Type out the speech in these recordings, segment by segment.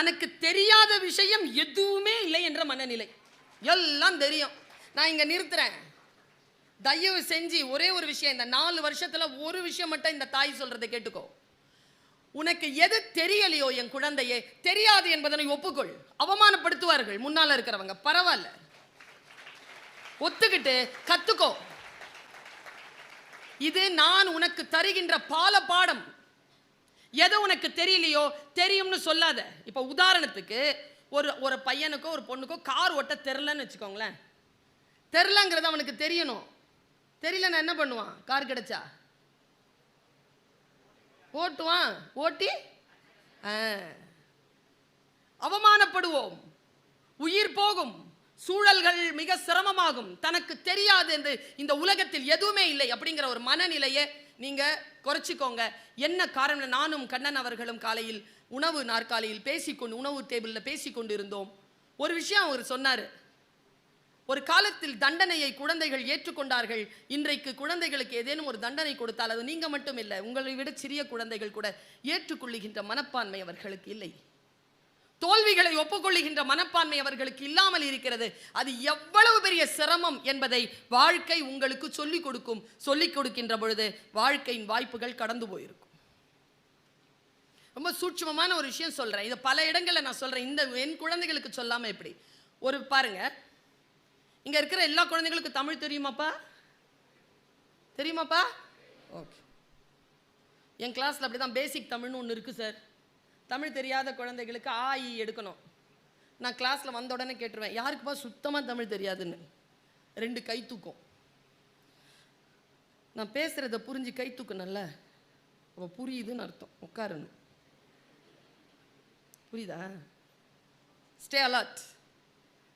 தனக்கு தெரியாத விஷயம் எதுவுமே இல்லை என்ற மனநிலை. எல்லாம் தெரியும். நான் இங்கே நிறுத்துறேன். தயவு செஞ்சு ஒரே ஒரு விஷயம் இந்த நாலு வருஷத்தில் ஒரு விஷயம் மட்டும் இந்த தாய் சொல்கிறத கேட்டுக்கோ. உனக்கு எது தெரியலையோ என் குழந்தையே தெரியாது என்பதனை ஒப்புக்கொள். அவமானப்படுத்துவார்கள் முன்னால் இருக்கிறவங்க. பரவாயில்ல. ஒத்துக்கிட்டு கத்துக்கோ. இது நான் உனக்கு தருகின்ற பால பாடம் எது உனக்கு தெரியலையோ தெரியும்னு சொல்லாத. இப்போ உதாரணத்துக்கு ஒரு ஒரு பையனுக்கோ ஒரு பொண்ணுக்கோ கார் ஓட்ட தெரிலன்னு வச்சுக்கோங்களேன். தெரிலங்கிறது அவனுக்கு தெரியணும். தெரியலன்னா என்ன பண்ணுவான்? கார் கிடைச்சா? ஓட்டுவான். ஓட்டி? ஆ. அவமானப்படுவோம். உயிர் போகும். சூழல்கள் மிக சிரமமாகும். தனக்கு தெரியாது என்று இந்த உலகத்தில் எதுவுமே இல்லை அப்படிங்கிற ஒரு மனநிலையை நீங்கள் குறைச்சிக்கோங்க. என்ன காரணம் நானும் கண்ணன் அவர்களும் காலையில் உணவு நாற்காலியில் பேசிக்கொண்டு உணவு டேபிளில் பேசிக்கொண்டு இருந்தோம். ஒரு விஷயம் அவர் சொன்னார். ஒரு காலத்தில் தண்டனையை குழந்தைகள் ஏற்றுக்கொண்டார்கள். இன்றைக்கு குழந்தைகளுக்கு ஏதேனும் ஒரு தண்டனை கொடுத்தால் அது நீங்கள் மட்டும் இல்லை உங்களை விட சிறிய குழந்தைகள் கூட ஏற்றுக்கொள்ளுகின்ற மனப்பான்மை அவர்களுக்கு இல்லை. தோல்விகளை ஒப்புக்கொள்ளுகின்ற மனப்பான்மை அவர்களுக்கு இல்லாமல் இருக்கிறது. அது எவ்வளவு பெரிய சிரமம் என்பதை வாழ்க்கை உங்களுக்கு சொல்லிக் கொடுக்கும் சொல்லிக் கொடுக்கின்ற பொழுது வாழ்க்கையின் வாய்ப்புகள் கடந்து போயிருக்கும். ரொம்ப சூட்சமமான ஒரு விஷயம் சொல்றேன். இதை பல இடங்களில் நான் சொல்றேன். இந்த என் குழந்தைகளுக்கு சொல்லாம எப்படி? ஒரு பாருங்க. இங்க இருக்கிற எல்லா குழந்தைகளுக்கும் தமிழ் தெரியுமாப்பா? தெரியுமாப்பா? ஓகே. என் கிளாஸில் அப்படி தான் பேசிக் தமிழ்னு ஒன்று இருக்கு சார் தமிழ் தெரியாத குழந்தைகளுக்கு ஆ இ எடுக்கணும். நான் கிளாஸில் வந்த உடனே கேட்டுருவேன் யாருக்குப்பா சுத்தமாக தமிழ் தெரியாதுன்னு? ரெண்டு கை தூக்கும். நான் பேசுகிறத புரிஞ்சு கை தூக்கணும்ல அப்போ புரியுதுன்னு அர்த்தம். உட்காரணும் புரியுதா? ஸ்டே அலர்ட்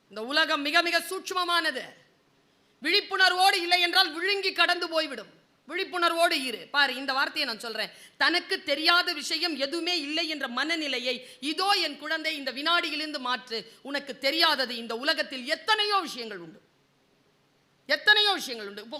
இந்த உலகம் மிக மிக சூட்சுமமானது. விழிப்புணர்வோடு இல்லை என்றால் விழுங்கி கடந்து போய்விடும். விழிப்புணர்வோடு இரு. பாரு இந்த வார்த்தையை நான் சொல்றேன். தனக்கு தெரியாத விஷயம் எதுவுமே இல்லை என்ற மனநிலையை இதோ என் குழந்தை இந்த வினாடியிலிருந்து மாற்று. உனக்கு தெரியாதது இந்த உலகத்தில் எத்தனையோ விஷயங்கள் உண்டு. எத்தனையோ விஷயங்கள் உண்டு. இப்போ